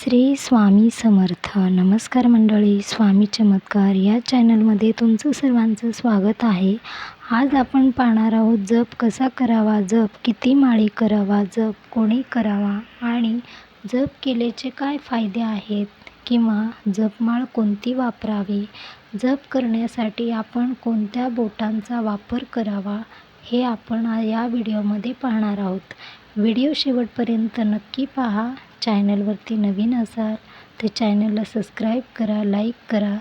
श्री स्वामी समर्थ. नमस्कार मंडळी स्वामी चमत्कार. या चॅनलमध्ये तुमचं सर्वांचं स्वागत आहे. आज आपण पाहणार आहोत जप कसा करावा? जप किती माळी करावा? जप कोणी करावा? आणि जप केल्याचे काय फायदे आहेत? किंवा जपमाळ कोणती वापरावी? जप करण्यासाठी आपण कोणत्या बोटांचा वापर करावा? हे आपण या व्हिडिओमध्ये पाहणार आहोत. व्हिडिओ शेवटपर्यंत नक्की पहा. चॅनलवरती नवीन असाल तर चॅनलला सबस्क्राईब करा लाईक करा.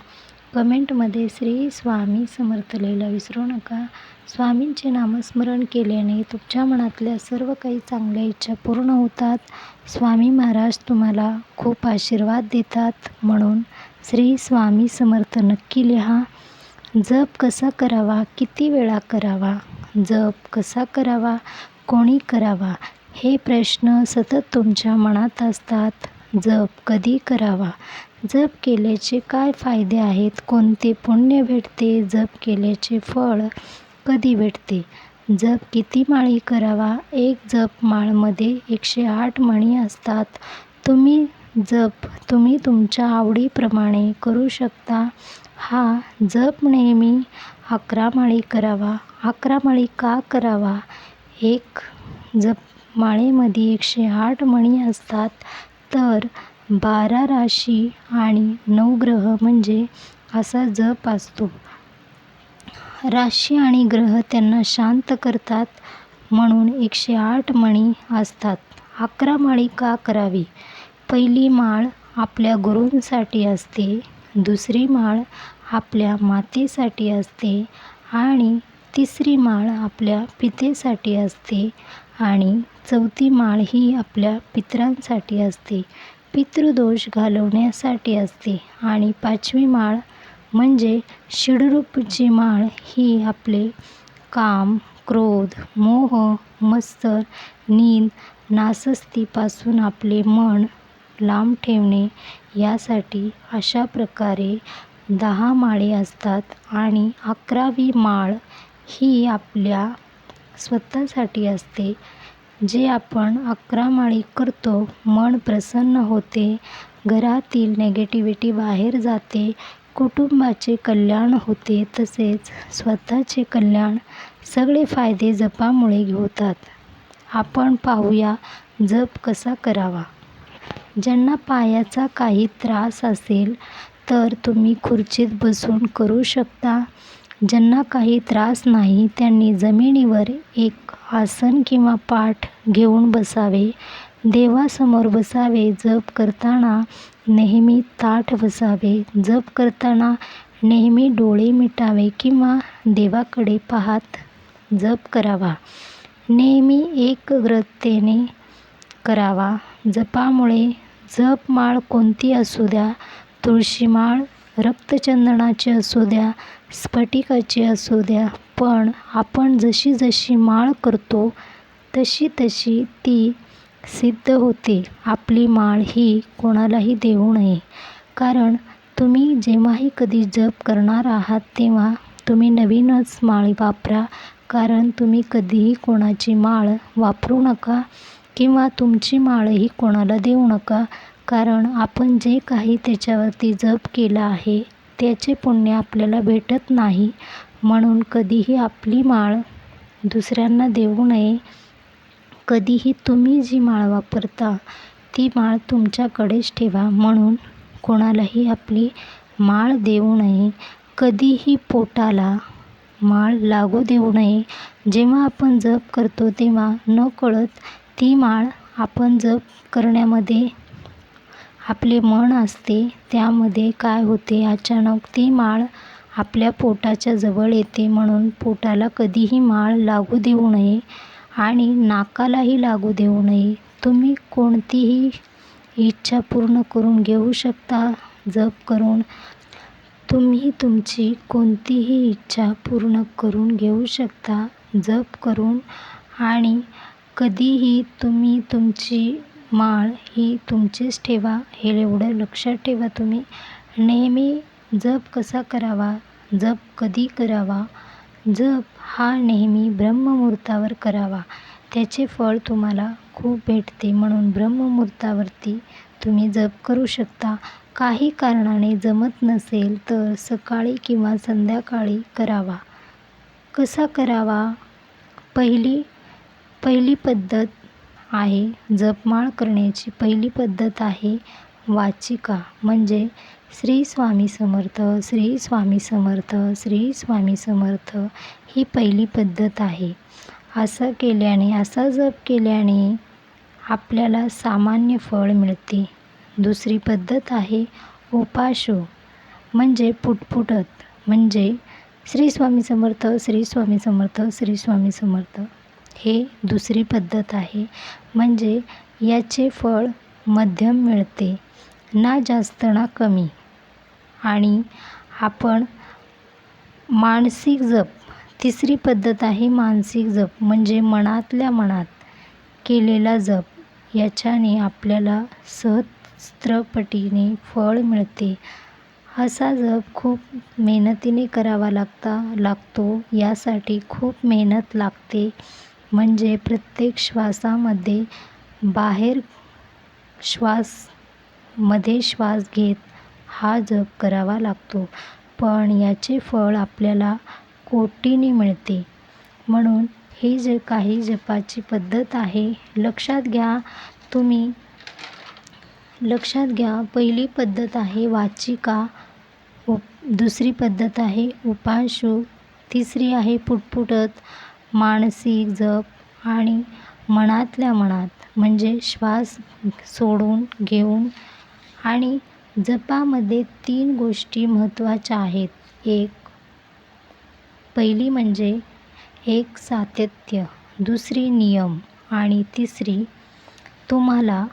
कमेंटमध्ये श्री स्वामी समर्थ लिहायला विसरू नका. स्वामींचे नामस्मरण केल्याने तुमच्या मनातल्या सर्व काही चांगल्या इच्छा पूर्ण होतात. स्वामी महाराज तुम्हाला खूप आशीर्वाद देतात म्हणून श्री स्वामी समर्थ नक्की लिहा. जप कसा करावा? किती वेळा करावा? जप कसा करावा? कोणी करावा? हे प्रश्न सतत तुमच्या मनात असतात. जप कधी करावा? जप केल्याचे काय फायदे आहेत? कोणते पुण्य भेटते? जप केल्याचे फळ कधी भेटते? जप किती माळी करावा? एक जप माळमध्ये एकशे आठ मणी असतात. तुम्ही जप तुम्ही तुमच्या आवडीप्रमाणे करू शकता. हा जप नेहमी अकरा माळी करावा. अकरा माळी का करावा? एक जप माळेमध्ये एकशे आठ मणी असतात. तर बारा राशी आणि नऊ ग्रह म्हणजे असा जप असतो. राशी आणि ग्रह त्यांना शांत करतात म्हणून एकशे आठ मणी असतात. अकरा माळी का करावी? पहिली माळ आपल्या गुरूंसाठी असते दुसरी माळ आपल्या मातेसाठी असते आणि तिसरी माळ आपल्या पितेसाठी असते. आणि चौथी माळ ही आपल्या पितरांसाठी असते. पितृदोष घालवण्यासाठी असते. आणि पाचवी माळ म्हणजे षडरूपची माळ ही आपले काम क्रोध मोह मत्सर नींद नासस्तीपासून आपले मन लांब ठेवणे यासाठी अशा प्रकारे दहा माळे असतात. आणि अकरावी माळ ही आपल्या स्वतःसाठी असते. जे आपण अकरा माळी करतो मन प्रसन्न होते घरातील नेगेटिव्हिटी बाहेर जाते कुटुंबाचे कल्याण होते तसेच स्वतःचे कल्याण सगळे फायदे जपामुळे होतात. आपण पाहूया जप कसा करावा. ज्यांना पायाचा काही त्रास असेल तर तुम्ही खुर्चीत बसून करू शकता. ज्यांना काही त्रास नाही त्यांनी जमिनीवर एक आसन किंवा पाठ घेऊन बसावे. देवासमोर बसावे जप करताना नेहमी ताठ बसावे. जप करताना नेहमी डोळे मिटावे किंवा देवाकडे पाहत जप करावा. नेहमी एकाग्रतेने करावा. जपामुळे जप माळ कोणती असू द्या तुळशी माळ रक्तचंदनाची असू द्या स्फटिकाची असू द्या पण आपण जशी जशी माळ करतो तशी तशी ती सिद्ध होते. आपली माळ ही कोणालाही देऊ नये. कारण तुम्ही जेव्हाही कधी जप करणार आहात तेव्हा तुम्ही नवीनच माळ वापरा. कारण तुम्ही कधीही कोणाची माळ वापरू नका किंवा तुमची माळही कोणाला देऊ नका. कारण आपण जे काही त्याच्यावरती जप केलं आहे त्याचे पुण्य आपल्याला भेटत नाही. म्हणून कधीही आपली माळ दुसऱ्यांना देऊ नये. कधीही तुम्ही जी माळ वापरता ती माळ तुमच्याकडेच ठेवा. म्हणून कोणालाही आपली माळ देऊ नये. कधीही पोटाला माळ लागू देऊ नये. जेव्हा आपण जप करतो तेव्हा नकळत ती माळ आपण जप करण्यामध्ये आपले मन असते त्यामध्ये काय होते? अचानक ती माळ आपल्या पोटाच्या जवळ येते म्हणून पोटाला कधीही माळ लागू देऊ नये आणि नाकालाही लागू देऊ नये. तुम्ही कोणतीही इच्छा पूर्ण करून घेऊ शकता जप करून. तुम्ही तुमची कोणतीही इच्छा पूर्ण करून घेऊ शकता जप करून. आणि कधीही तुम्ही तुमची माळ ही तुमचीच ठेवा हे एवढं लक्षात ठेवा तुम्ही. नेहमी जप कसा करावा? जप कधी करावा? जप हा नेहमी ब्रह्ममुहूर्तावर करावा. त्याचे फळ तुम्हाला खूप भेटते म्हणून ब्रह्ममुहूर्तावरती तुम्ही जप करू शकता. काही कारणाने जमत नसेल तर सकाळी किंवा संध्याकाळी करावा. कसा करावा? पहिली पहिली पद्धत आहे. जपमाळ करण्याची पहिली पद्धत आहे वाचिका. म्हणजे श्री स्वामी समर्थ श्री स्वामी समर्थ श्री स्वामी समर्थ ही पहिली पद्धत आहे. असं केल्याने असा जप केल्याने आपल्याला सामान्य फळ मिळते. दुसरी पद्धत आहे उपाशो. म्हणजे पुटपुटत. म्हणजे श्री स्वामी समर्थ श्री स्वामी समर्थ श्री स्वामी समर्थ. हे दुसरी पद्धत आहे. म्हणजे याचे फळ मध्यम मिळते ना जास्त ना कमी. आणि आपण मानसिक जप तिसरी पद्धत आहे मानसिक जप म्हणजे मनातल्या मनात केलेला जप. याच्याने आपल्याला सहस्त्रपटीने फळ मिळते. असा जप खूप मेहनतीने करावा लागता लागतो. यासाठी खूप मेहनत लागते. म्हणजे प्रत्येक श्वासामध्ये बाहेर श्वासमध्ये श्वास घेत हा जप करावा लागतो. पण याचे फळ आपल्याला कोटीने मिळते. म्हणून ही जे काही जपाची पद्धत आहे लक्षात घ्या तुम्ही. लक्षात घ्या पहिली पद्धत आहे वाचिका उप दुसरी पद्धत आहे उपाशू तिसरी आहे पुटपुटत मानसिक जप आणि मनातल्या मनात म्हणजे श्वास सोडून घेऊन आणि जपामध्ये तीन गोष्टी महत्त्वाच्या आहेत. एक पहिली म्हणजे एक सातत्य दुसरी नियम आणि तिसरी तुम्हाला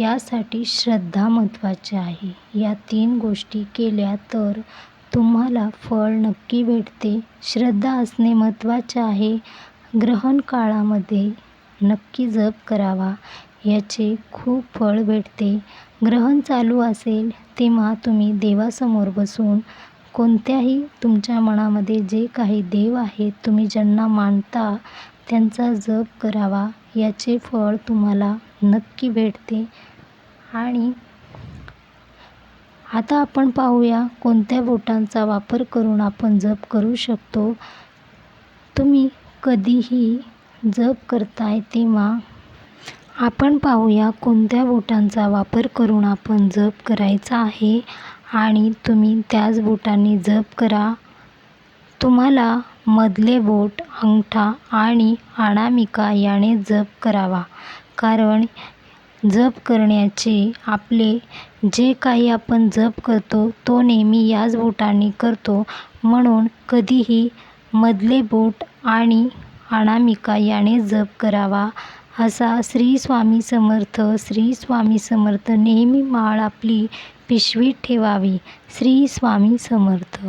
यासाठी श्रद्धा महत्त्वाची आहे. या तीन गोष्टी केल्या तर तुम्हाला फळ नक्की भेटते. श्रद्धा असणे महत्त्वाचे आहे. ग्रहण काळामध्ये नक्की जप करावा. याचे खूप फळ भेटते. ग्रहण चालू असेल तेव्हा तुम्ही देवासमोर बसून कोणत्याही तुमच्या मनामध्ये जे काही देव आहेत तुम्ही ज्यांना मानता त्यांचा जप करावा. याचे फळ तुम्हाला नक्की भेटते. आणि आता आपण पाहूया कोणत्या बोटांचा वापर करून आपण जप करू शकतो. तुम्ही कधीही जप करताय तेव्हा आपण पाहूया कोणत्या बोटांचा वापर करून आपण जप करायचा आहे आणि तुम्ही त्याच बोटांनी जप करा. तुम्हाला मधले बोट अंगठा आणि अनामिका याने जप करावा. कारण जप करण्याचे आपले जे काही आपण जप करतो तो नेहमी याच बोटाने करतो. म्हणून कधीही मधले बोट आणि अनामिका याने जप करावा. असा श्री स्वामी समर्थ श्री स्वामी समर्थ नेहमी माळ आपली पिशवीत ठेवावी. श्री स्वामी समर्थ.